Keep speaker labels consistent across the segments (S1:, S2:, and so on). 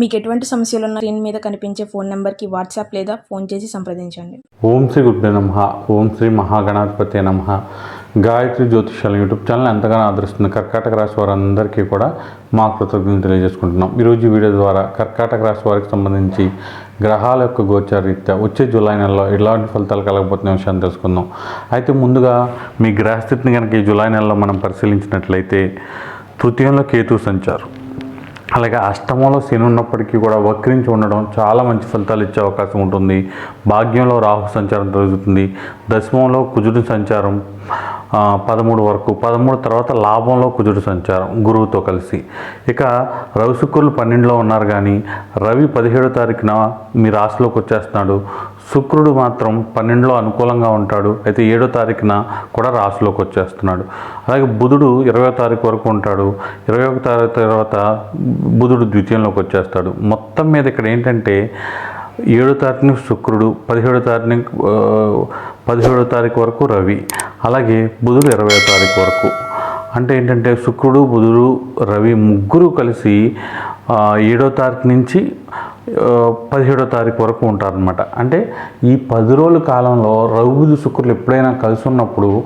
S1: మీకు ఎటువంటి సమస్యలు ఉన్న స్క్రీన్ మీద కనిపించే ఫోన్ నెంబర్కి వాట్సాప్ లేదా ఫోన్ చేసి సంప్రదించండి.
S2: ఓం శ్రీ గుడ్డ నమ. ఓం శ్రీ మహాగణాధిపతి నమ. గాయత్రి జ్యోతిషాల యూట్యూబ్ ఛానల్ ఎంతగానో ఆదరిస్తుంది కర్కాటక రాశి వారందరికీ కూడా మా కృతజ్ఞతలు తెలియజేసుకుంటున్నాం. ఈరోజు వీడియో ద్వారా కర్కాటక రాశి వారికి సంబంధించి గ్రహాల యొక్క గోచారీత్యా వచ్చే జూలై నెలలో ఎలాంటి ఫలితాలు కలగబోతున్న విషయాన్ని తెలుసుకుందాం. అయితే ముందుగా మీ గ్రహస్థితిని కనుక ఈ జూలై నెలలో మనం పరిశీలించినట్లయితే తృతీయంలో కేతు సంచారం. అలాగే అష్టమంలో శని ఉన్నప్పటికీ కూడా వక్రించి ఉండడం చాలా మంచి ఫలితాలు ఇచ్చే అవకాశం ఉంటుంది. భాగ్యంలో రాహు సంచారం జరుగుతుంది. దశమంలో కుజుడు సంచారం పదమూడు వరకు. పదమూడు తర్వాత లాభంలో కుజుడు సంచారం గురువుతో కలిసి. ఇక రవి శుక్రులు పన్నెండులో ఉన్నారు కానీ రవి పదిహేడో తారీఖున మీ రాశిలోకి వచ్చేస్తున్నాడు. శుక్రుడు మాత్రం పన్నెండులో అనుకూలంగా ఉంటాడు. అయితే ఏడో తారీఖున కూడా రాశిలోకి వచ్చేస్తున్నాడు. అలాగే బుధుడు ఇరవై తారీఖు వరకు ఉంటాడు. ఇరవై ఒక తారీఖు తర్వాత బుధుడు ద్వితీయంలోకి వచ్చేస్తాడు. మొత్తం మీద ఇక్కడ ఏంటంటే ఏడో తారీఖున శుక్రుడు పదిహేడో తారీఖు పదిహేడో తారీఖు వరకు రవి అలాగే బుధుడు ఇరవై తారీఖు వరకు. అంటే ఏంటంటే శుక్రుడు బుధుడు రవి ముగ్గురు కలిసి ఏడో తారీఖు నుంచి పదిహేడో తారీఖు వరకు ఉంటారనమాట అంటే ఈ పది రోజుల కాలంలో రవి బుధు శుక్రులు ఎప్పుడైనా కలిసి ఉన్నప్పుడు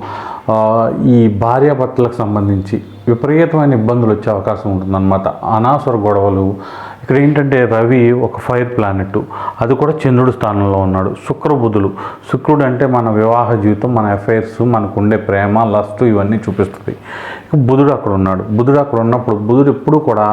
S2: ఈ భార్యాభర్తలకు సంబంధించి విపరీతమైన ఇబ్బందులు వచ్చే అవకాశం ఉంటుందన్నమాట. అనాసర గొడవలు ఇక్కడ ఏంటంటే రవి ఒక ఫైర్ ప్లానెట్ అది కూడా చంద్రుడు స్థానంలో ఉన్నాడు. శుక్రబుధులు శుక్రుడు అంటే మన వివాహ జీవితం మన అఫైర్స్ మనకు ఉండే ప్రేమ లస్ట్ ఇవన్నీ చూపిస్తుంది. బుధుడు అక్కడ ఉన్నాడు. బుధుడు అక్కడ ఉన్నప్పుడు బుధుడు ఎప్పుడు కూడా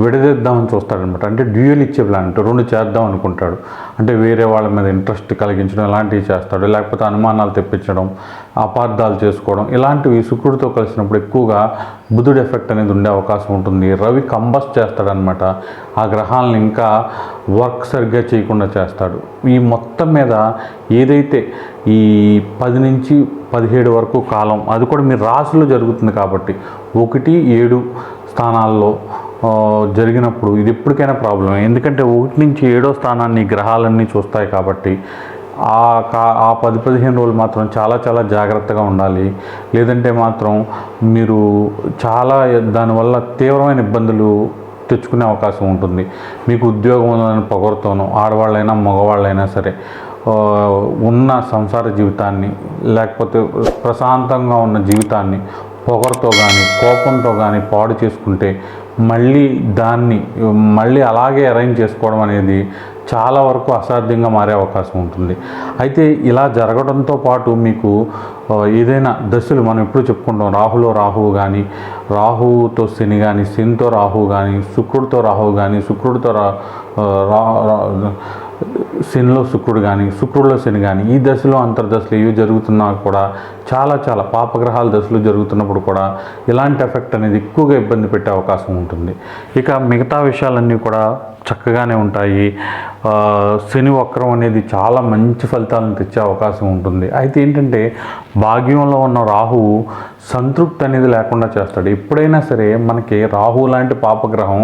S2: విడదీద్దామని చూస్తాడనమాట. అంటే డ్యూయల్ ఇచ్చే ప్లానెట్ రెండు చేద్దాం అనుకుంటాడు. అంటే వేరే వాళ్ళ మీద ఇంట్రెస్ట్ కలిగించడం ఇలాంటివి చేస్తాడు. లేకపోతే అనుమానాలు తెప్పించడం అపార్థాలు చేసుకోవడం ఇలాంటివి శుక్రుడితో కలిసినప్పుడు ఎక్కువగా బుధుడు ఎఫెక్ట్ అనేది ఉండే అవకాశం ఉంటుంది. రవి కంబస్ చేస్తాడనమాట. ఆ గ్రహాలను ఇంకా వర్క్ సరిగ్గా చేయకుండా చేస్తాడు. ఈ మొత్తం మీద ఏదైతే ఈ పది నుంచి పదిహేడు వరకు కాలం అది కూడా మీ రాశిలో జరుగుతుంది కాబట్టి ఒకటి ఏడు స్థానాల్లో జరిగినప్పుడు ఇది ఎప్పటికైనా ప్రాబ్లమే. ఎందుకంటే ఒకటి నుంచి ఏడో స్థానాన్ని గ్రహాలన్నీ చూస్తాయి కాబట్టి ఆ కా ఆ పది పదిహేను రోజులు మాత్రం చాలా చాలా జాగ్రత్తగా ఉండాలి. లేదంటే మాత్రం మీరు చాలా దానివల్ల తీవ్రమైన ఇబ్బందులు తెచ్చుకునే అవకాశం ఉంటుంది. మీకు ఉద్యోగంలోని పొగరుతోనూ ఆడవాళ్ళైనా మగవాళ్ళైనా సరే ఉన్న సంసార జీవితాన్ని లేకపోతే ప్రశాంతంగా ఉన్న జీవితాన్ని పొగరతో కానీ కోపంతో కానీ పాడు చేసుకుంటే మళ్ళీ దాన్ని మళ్ళీ అలాగే అరేంజ్ చేసుకోవడం అనేది చాలా వరకు అసాధ్యంగా మారే అవకాశం ఉంటుంది. అయితే ఇలా జరగడంతో పాటు మీకు ఏదైనా దశలు మనం ఎప్పుడు చెప్పుకుంటాం. రాహులో రాహువు కానీ రాహువుతో శని కానీ శనితో రాహువు కానీ శుక్రుడితో రాహువు కానీ శుక్రుడితో రా- శనిలో శుక్రుడు కానీ శుక్రుడిలో శని కానీ ఈ దశలో అంతర్దశలు ఏవి జరుగుతున్నా కూడా చాలా చాలా పాపగ్రహాల దశలు జరుగుతున్నప్పుడు కూడా ఇలాంటి ఎఫెక్ట్ అనేది ఎక్కువగా ఇబ్బంది పెట్టే అవకాశం ఉంటుంది. ఇక మిగతా విషయాలన్నీ కూడా చక్కగానే ఉంటాయి. శని వక్రం అనేది చాలా మంచి ఫలితాలను తెచ్చే అవకాశం ఉంటుంది. అయితే ఏంటంటే భాగ్యంలో ఉన్న రాహువు సంతృప్తి అనేది లేకుండా చేస్తాడు. ఎప్పుడైనా సరే మనకి రాహు లాంటి పాపగ్రహం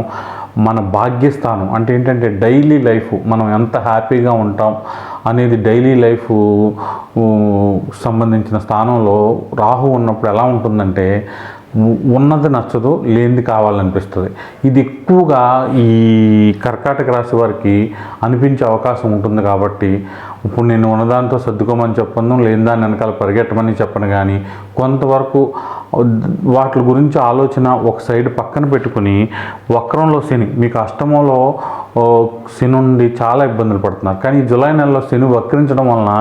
S2: మన భాగ్యస్థానం అంటే ఏంటంటే డైలీ లైఫ్ మనం ఎంత హ్యాపీగా ఉంటాం అనేది డైలీ లైఫ్ సంబంధించిన స్థానంలో రాహు ఉన్నప్పుడు ఎలా ఉంటుందంటే ఉన్నది నచ్చదు లేనిది కావాలనిపిస్తుంది. ఇది ఎక్కువగా ఈ కర్కాటక రాశి వారికి అనిపించే అవకాశం ఉంటుంది కాబట్టి ఇప్పుడు నేను ఉన్నదాంతో సర్దుకోమని చెప్పను లేని దాన్ని వెనకాల పరిగెట్టమని చెప్పను కానీ కొంతవరకు వాటి గురించి ఆలోచన ఒక సైడ్ పక్కన పెట్టుకుని వక్రంలో శని మీకు అష్టమంలో శని ఉండి చాలా ఇబ్బందులు పడుతున్నారు. కానీ జులై జూలై నెలలో శని వక్రించడం వలన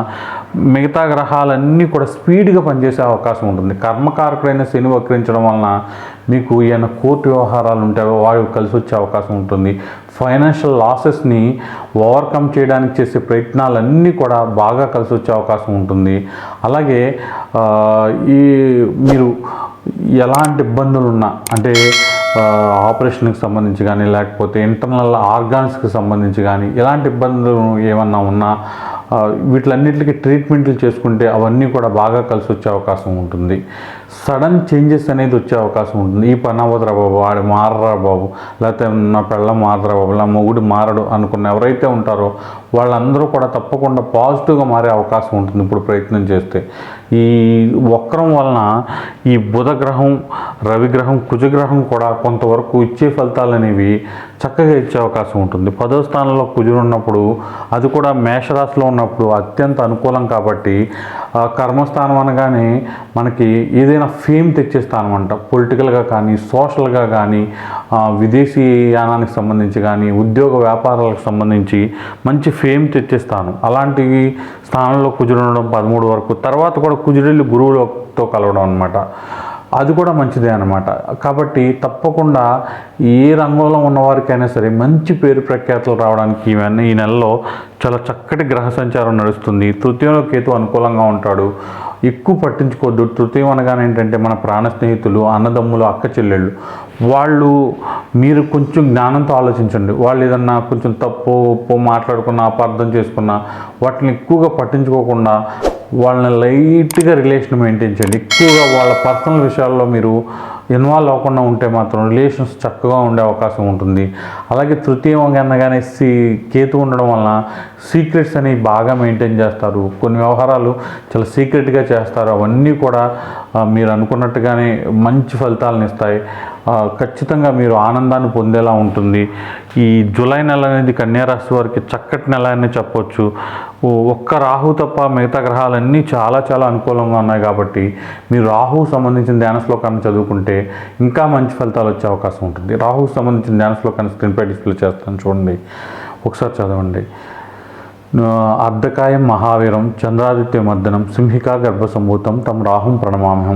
S2: మిగతా గ్రహాలన్నీ కూడా స్పీడ్గా పనిచేసే అవకాశం ఉంటుంది. కర్మకారకుడైన శని వక్రించడం వలన మీకు ఏమైనా కోర్టు వ్యవహారాలు ఉంటాయో వాడు కలిసి వచ్చే అవకాశం ఉంటుంది. ఫైనాన్షియల్ లాసెస్ని ఓవర్కమ్ చేయడానికి చేసే ప్రయత్నాలన్నీ కూడా బాగా కలిసి వచ్చే అవకాశం ఉంటుంది. అలాగే ఈ మీరు ఎలాంటి ఇబ్బందులు ఉన్నా అంటే ఆపరేషన్కి సంబంధించి కానీ లేకపోతే ఇంటర్నల్ ఆర్గాన్స్కి సంబంధించి కానీ ఎలాంటి ఇబ్బందులు ఏమన్నా ఉన్నా ఆ, వీటిలన్నిటికీ ట్రీట్మెంట్లు చేసుకుంటే అవన్నీ కూడా బాగా కలిసి వచ్చే అవకాశం ఉంటుంది. సడన్ చేంజెస్ అనేది వచ్చే అవకాశం ఉంటుంది. ఈ పని అవ్వదురా బాబు వాడు మారరా బాబు లేకపోతే నా పిల్ల మారరా బాబు నా మొగుడు మారడు అనుకున్న ఎవరైతే ఉంటారో వాళ్ళందరూ కూడా తప్పకుండా పాజిటివ్గా మారే అవకాశం ఉంటుంది ఇప్పుడు ప్రయత్నం చేస్తే. ఈ వక్రం వలన ఈ బుధగ్రహం రవిగ్రహం కుజగ్రహం కూడా కొంతవరకు ఇచ్చే ఫలితాలు అనేవి చక్కగా ఇచ్చే అవకాశం ఉంటుంది. పదో స్థానంలో కుజుడు ఉన్నప్పుడు అది కూడా మేషరాశిలో ఉన్నప్పుడు అత్యంత అనుకూలం కాబట్టి ఆ కర్మస్థానం అనగానే మనకి ఏదైనా ఫేమ్ తెచ్చే పొలిటికల్గా కానీ సోషల్గా కానీ విదేశీయానానికి విదేశీ యానానికి సంబంధించి కానీ ఉద్యోగ వ్యాపారాలకు సంబంధించి మంచి ఫేమ్ తెచ్చేస్తాను. అలాంటివి అలాంటి స్థానంలో కుజుడు ఉండడం పదమూడు వరకు తర్వాత కూడా కుజుడెళ్ళి గురువులతో కలవడం అనమాట అది కూడా మంచిదే అనమాట కాబట్టి తప్పకుండా ఏ రంగంలో ఉన్నవారికైనా సరే మంచి పేరు ప్రఖ్యాతులు రావడానికి ఇవన్నీ ఈ నెలలో చాలా చక్కటి గ్రహ సంచారం నడుస్తుంది. తృతీయంలో కేతు అనుకూలంగా ఉంటాడు. ఎక్కువ పట్టించుకోవద్దు. తృతీయం అనగానే ఏంటంటే మన ప్రాణ స్నేహితులు అన్నదమ్ములు అక్క చెల్లెళ్ళు. వాళ్ళు మీరు కొంచెం జ్ఞానంతో ఆలోచించండి. వాళ్ళు ఏదన్నా కొంచెం తప్పు ఒప్పు మాట్లాడుకున్నా అపార్థం చేసుకున్నా వాటిని ఎక్కువగా పట్టించుకోకుండా వాళ్ళని లైట్గా రిలేషన్ మెయింటైన్ చేయండి. ఎక్కువగా వాళ్ళ పర్సనల్ విషయాల్లో మీరు ఇన్వాల్వ్ అవ్వకుండా ఉంటే మాత్రం రిలేషన్స్ చక్కగా ఉండే అవకాశం ఉంటుంది. అలాగే తృతీయంగా అనగానే సీ కేతు ఉండడం వలన సీక్రెట్స్ అనేవి బాగా మెయింటైన్ చేస్తారు. కొన్ని వ్యవహారాలు చాలా సీక్రెట్గా చేస్తారు. అవన్నీ కూడా మీరు అనుకున్నట్టుగానే మంచి ఫలితాలను ఇస్తాయి. ఖచ్చితంగా మీరు ఆనందాన్ని పొందేలా ఉంటుంది. ఈ జూలై నెల అనేది కన్యారాశి వారికి చక్కటి నెల అని చెప్పొచ్చు. ఒక్క రాహు తప్ప మిగతా గ్రహాలన్నీ చాలా చాలా అనుకూలంగా ఉన్నాయి కాబట్టి మీరు రాహు సంబంధించిన ధ్యాన శ్లోకాన్ని చదువుకుంటే ఇంకా మంచి ఫలితాలు వచ్చే అవకాశం ఉంటుంది. రాహుకు సంబంధించిన ధ్యాన శ్లోకాన్ని స్క్రీన్పై డిస్ప్లే చేస్తాను. చూడండి. ఒకసారి చదవండి. అర్ధకాయం మహావీరం చంద్రాదిత్య మర్దనం సింహికా గర్భసంభూతం తమ రాహుం ప్రణమామ్యం